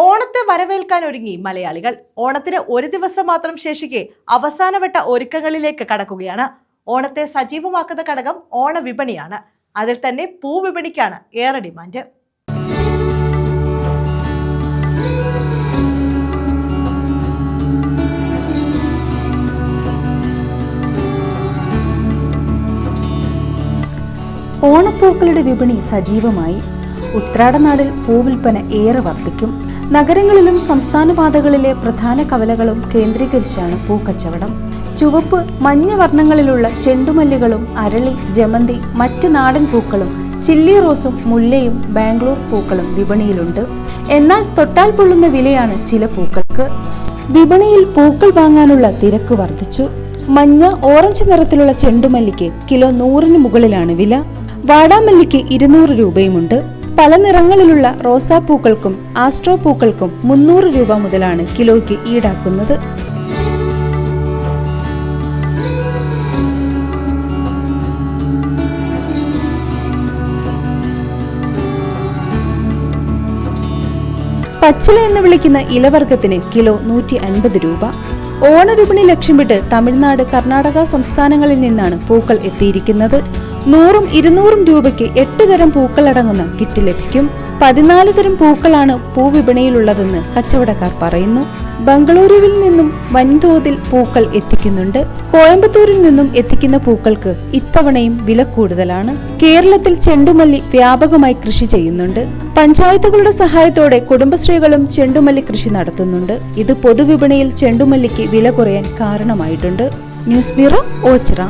ഓണത്തെ വരവേൽക്കാൻ ഒരുങ്ങി മലയാളികൾ. ഓണത്തിന് ഒരു ദിവസം മാത്രം ശേഷിക്കെ അവസാനവട്ട ഒരുക്കങ്ങളിലേക്ക് കടക്കുകയാണ്. ഓണത്തെ സജീവമാക്കുന്ന ഘടകം ഓണവിപണിയാണ്. അതിൽ തന്നെ പൂവിപണിക്കാണ് ഏറെ ഡിമാൻഡ്. ഓണപ്പൂക്കളുടെ വിപണി സജീവമായി. ഉത്രാടനാടിൽ പൂവിൽപ്പന ഏറെ വർദ്ധിക്കും. നഗരങ്ങളിലും സംസ്ഥാന പാതകളിലെ പ്രധാന കവലകളും കേന്ദ്രീകരിച്ചാണ് പൂക്കച്ചവടം. ചുവപ്പ് മഞ്ഞ വർണങ്ങളിലുള്ള ചെണ്ടുമല്ലികളും അരളി ജമന്തി മറ്റ് നാടൻ പൂക്കളും ചില്ലി റോസും മുല്ലയും ബാംഗ്ലൂർ പൂക്കളും വിപണിയിലുണ്ട്. എന്നാൽ തൊട്ടാൽ പൊള്ളുന്ന വിലയാണ് ചില പൂക്കൾക്ക്. വിപണിയിൽ പൂക്കൾ വാങ്ങാനുള്ള തിരക്ക് വർദ്ധിച്ചു. മഞ്ഞ ഓറഞ്ച് നിറത്തിലുള്ള ചെണ്ടുമല്ലിക്ക് കിലോ നൂറിന് മുകളിലാണ് വില. വാടാമല്ലിക്ക് ഇരുന്നൂറ് രൂപയുമുണ്ട്. പല നിറങ്ങളിലുള്ള റോസാപ്പൂക്കൾക്കും ആസ്ട്രോ പൂക്കൾക്കും മുന്നൂറ് രൂപ മുതലാണ് കിലോയ്ക്ക് ഈടാക്കുന്നത്. പച്ചില എന്ന് വിളിക്കുന്ന ഇലവർഗത്തിന് കിലോ നൂറ്റി അൻപത് രൂപ. ഓണവിപണി ലക്ഷ്യമിട്ട് തമിഴ്നാട് കർണാടക സംസ്ഥാനങ്ങളിൽ നിന്നാണ് പൂക്കൾ എത്തിയിരിക്കുന്നത്. നൂറും ഇരുന്നൂറും രൂപയ്ക്ക് എട്ട് തരം പൂക്കൾ അടങ്ങുന്ന കിറ്റ് ലഭിക്കും. പതിനാല് തരം പൂക്കളാണ് പൂവിപണിയിലുള്ളതെന്ന് കച്ചവടക്കാർ പറയുന്നു. ബംഗളൂരുവിൽ നിന്നും വൻതോതിൽ പൂക്കൾ എത്തിക്കുന്നുണ്ട്. കോയമ്പത്തൂരിൽ നിന്നും എത്തിക്കുന്ന പൂക്കൾക്ക് ഇത്തവണയും വില കൂടുതലാണ്. കേരളത്തിൽ ചെണ്ടുമല്ലി വ്യാപകമായി കൃഷി ചെയ്യുന്നുണ്ട്. പഞ്ചായത്തുകളുടെ സഹായത്തോടെ കുടുംബശ്രീകളും ചെണ്ടുമല്ലി കൃഷി നടത്തുന്നുണ്ട്. ഇത് പൊതുവിപണിയിൽ ചെണ്ടുമല്ലിക്ക് വില കുറയാൻ കാരണമായിട്ടുണ്ട്. News bureau Ochira.